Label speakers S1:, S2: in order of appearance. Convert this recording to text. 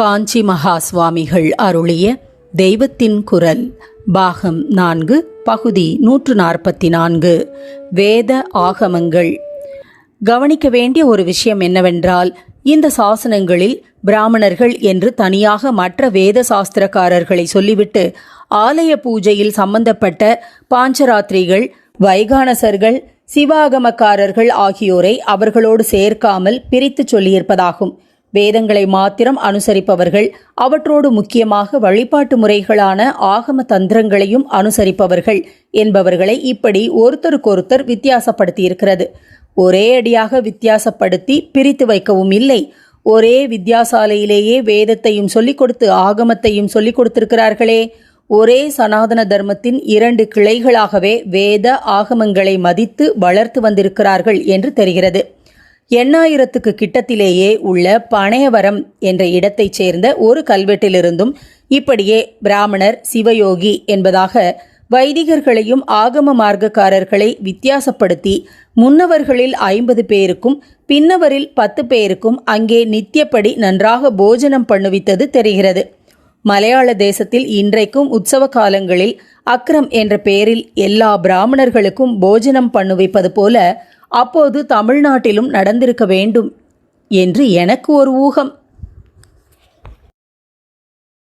S1: காஞ்சி மகா சுவாமிகள் அருளிய தெய்வத்தின் குரல் பாகம் நான்கு பகுதி நூற்று நாற்பத்தி நான்கு வேத ஆகமங்கள். கவனிக்க வேண்டிய ஒரு விஷயம் என்னவென்றால் இந்த சாசனங்களில் பிராமணர்கள் என்று தனியாக மற்ற வேத சாஸ்திரக்காரர்களை சொல்லிவிட்டு ஆலய பூஜையில் சம்பந்தப்பட்ட பாஞ்சராத்திரிகள் வைகானசர்கள் சிவாகமக்காரர்கள் ஆகியோரை அவர்களோடு சேர்க்காமல் பிரித்துச் சொல்லியிருப்பதாகும். வேதங்களை மாத்திரம் அனுசரிப்பவர்கள் அவற்றோடு முக்கியமாக வழிபாட்டு முறைகளான ஆகம தந்திரங்களையும் அனுசரிப்பவர்கள் என்பவர்களை இப்படி ஒருத்தருக்கொருத்தர் வித்தியாசப்படுத்தியிருக்கிறது. ஒரே அடியாக வித்தியாசப்படுத்தி பிரித்து வைக்கவும் இல்லை. ஒரே வித்யாசாலையிலேயே வேதத்தையும் சொல்லிக் கொடுத்து ஆகமத்தையும் சொல்லிக் கொடுத்திருக்கிறார்களே. ஒரே சனாதன தர்மத்தின் இரண்டு கிளைகளாகவே வேத ஆகமங்களை மதித்து வளர்த்து வந்திருக்கிறார்கள் என்று தெரிகிறது. எண்ணாயிரத்துக்கு கிட்டத்திலேயே உள்ள பனையவரம் என்ற இடத்தைச் சேர்ந்த ஒரு கல்வெட்டிலிருந்தும் இப்படியே பிராமணர் சிவயோகி என்பதாக வைதிகர்களையும் ஆகம மார்க்கக்காரர்களை வித்தியாசப்படுத்தி முன்னவர்களில் ஐம்பது பேருக்கும் பின்னவரில் பத்து பேருக்கும் அங்கே நித்தியப்படி நன்றாக போஜனம் பண்ணுவித்தது தெரிகிறது. மலையாள தேசத்தில் இன்றைக்கும் உற்சவ காலங்களில் அக்ரம் என்ற பெயரில் எல்லா பிராமணர்களுக்கும் போஜனம் பண்ணுவிப்பது போல அப்போது தமிழ்நாட்டிலும் நடந்திருக்க வேண்டும் என்று எனக்கு ஒரு ஊகம்.